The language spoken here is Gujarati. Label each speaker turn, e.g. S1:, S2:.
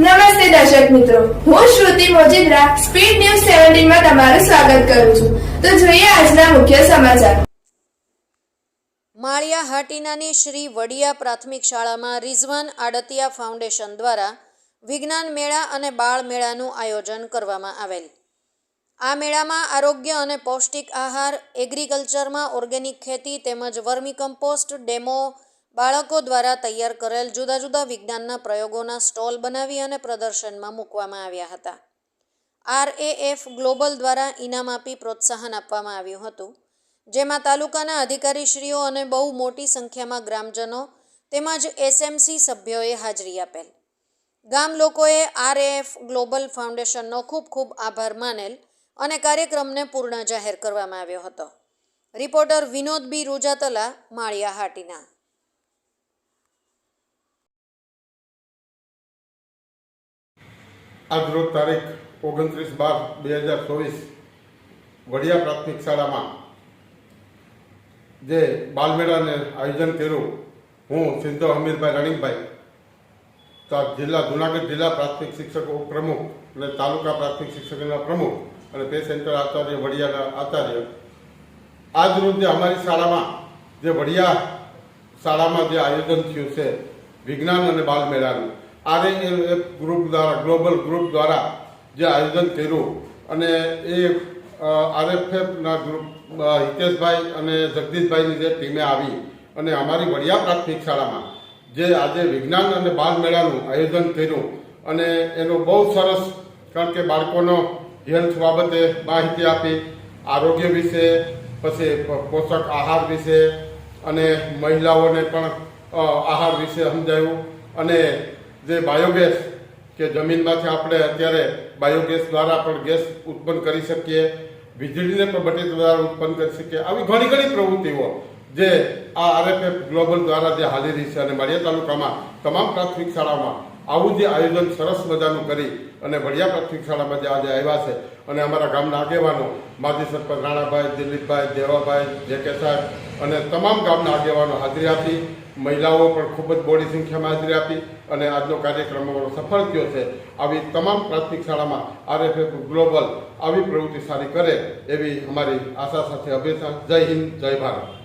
S1: નમસ્તે દર્શક મિત્રો. હું શ્રુતિ મોજીદ્રા, સ્પીડ ન્યૂઝ સેવન્ટીનમાં તમારું સ્વાગત કરું છું. તો જોઈએ આજના મુખ્ય સમાચાર.
S2: માળિયા હાટીનાની શ્રી વડિયા પ્રાથમિક શાળામાં રિઝવાન આડતિયા ફાઉન્ડેશન દ્વારા વિજ્ઞાન મેળા અને બાળ મેળાનું આયોજન કરવામાં આવેલ. આ મેળામાં આરોગ્ય અને પૌષ્ટિક આહાર, એગ્રીકલ્ચરમાં ઓર્ગેનિક ખેતી તેમજ વર્મી કમ્પોસ્ટ ડેમો બાળકો દ્વારા તૈયાર કરેલ જુદા જુદા વિજ્ઞાનના પ્રયોગોના સ્ટોલ બનાવી અને પ્રદર્શનમાં મૂકવામાં આવ્યા હતા. આરએએફ ગ્લોબલ દ્વારા ઇનામ આપી પ્રોત્સાહન આપવામાં આવ્યું હતું, જેમાં તાલુકાના અધિકારીશ્રીઓ અને બહુ મોટી સંખ્યામાં ગ્રામજનો તેમજ એસએમસી સભ્યોએ હાજરી આપેલ. ગામ લોકોએ આરએએફ ગ્લોબલ ફાઉન્ડેશનનો ખૂબ ખૂબ આભાર માનેલ અને કાર્યક્રમને પૂર્ણ જાહેર કરવામાં આવ્યો હતો. Reporter Vinod B. રૂજાતલા, Maliya Hatina.
S3: આજ રોજ તારીખ ઓગણત્રીસ બાર બે હજાર ચોવીસ વડિયા પ્રાથમિક શાળામાં જે બાલમેળાને આયોજન કર્યું, હું સિંધો હમીરભાઈ રણીભાઈ તા જિલ્લા, જુનાગઢ જિલ્લા પ્રાથમિક શિક્ષક પ્રમુખ અને તાલુકા પ્રાથમિક શિક્ષકના પ્રમુખ અને તે સેન્ટર આચાર્ય, વડિયાના આચાર્ય. આજ રોજ જે અમારી શાળામાં, જે વડિયા શાળામાં જે આયોજન થયું છે, વિજ્ઞાન અને બાલ આરએએફ ગ્રુપ દ્વારા ગ્લોબલ ગ્રુપ દ્વારા જે આયોજન કર્યું અને એ આરએફએફના ગ્રુપ હિતેશભાઈ અને જગદીશભાઈની જે ટીમે આવી અને અમારી વડિયા પ્રાથમિક શાળામાં જે આજે વિજ્ઞાન અને બાળ મેળાનું આયોજન કર્યું અને એનો બહુ સરસ, કારણ કે બાળકોનો હેલ્થ બાબતે માહિતી આપી, આરોગ્ય વિશે, પછી પોષક આહાર વિશે અને મહિલાઓને પણ આહાર વિશે સમજાવ્યું અને જે બાયોગેસ કે જમીનમાંથી આપણે અત્યારે બાયોગેસ દ્વારા પણ ગેસ ઉત્પન્ન કરી શકીએ, વીજળીને પણ બટેટ દ્વારા ઉત્પન્ન કરી શકીએ. આવી ઘણી ઘણી પ્રવૃત્તિઓ જે આ આરએફએફ ગ્લોબલ દ્વારા જે હાલી રહી છે અને માળિયા તાલુકામાં તમામ પ્રાથમિક શાળામાં આવું જે આયોજન સરસ મજાનું કરી અને વડિયા પ્રાથમિક શાળામાં જે આજે આવ્યા છે અને અમારા ગામના આગેવાનો, માજી સરપંચ રાણાભાઈ, દિલીપભાઈ, દેવાભાઈ જે કે સાહેબ અને તમામ ગામના આગેવાનો હાજરી આપી. મહિલાઓ પણ ખૂબ જ બોડી સંખ્યામાં હાજરી આપી અને આજનો કાર્યક્રમ અમારો સફળ થયો છે. આવી તમામ પ્રાથમિક શાળામાં આરએફએફ ગ્લોબલ આવી પ્રવૃત્તિ સારી કરે એવી અમારી આશા સાથે અભ્યર્થના જય હિન્દ, જય ભારત.